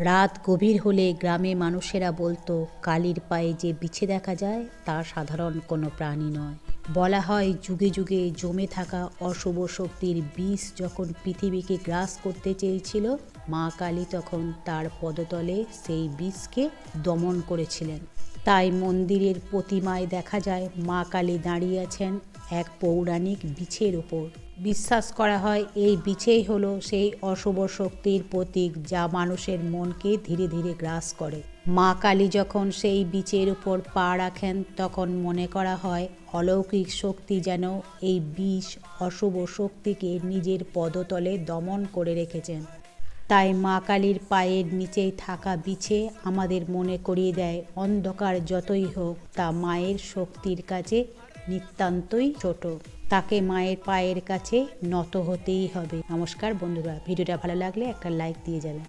রাত গভীর হলে গ্রামে মানুষেরা বলতো, কালির পায়ে যে বিছে দেখা যায়, তা সাধারণ কোনো প্রাণী নয়। বলা হয়, যুগে যুগে জমে থাকা অশুভ শক্তির বিষ যখন পৃথিবীকে গ্রাস করতে চেয়েছিল, মা কালী তখন তার পদতলে সেই বিষকে দমন করেছিলেন। তাই মন্দিরের প্রতিমায় দেখা যায় মা কালী দাঁড়িয়ে আছেন এক পৌরাণিক বিছের ওপর বিশ্বাস করা হয় এই বিছেই হলো সেই অশুভ শক্তির প্রতীক যা মানুষের মনকে ধীরে ধীরে গ্রাস করে। মা কালী যখন সেই বিচের উপর পা রাখেন তখন মনে করা হয় অলৌকিক শক্তি যেন এই বিষ অশুভ শক্তিকে নিজের পদতলে দমন করে রেখেছেন। তাই মা কালীর পায়ের নিচেই থাকা বিছে আমাদের মনে করিয়ে দেয় অন্ধকার যতই হোক, তা মায়ের শক্তির কাছে নিতান্তই ছোট। তাকে মায়ের পায়ের কাছে নত হতেই হবে। নমস্কার বন্ধুরা, ভিডিওটা ভালো লাগলে একটা লাইক দিয়ে যাবেন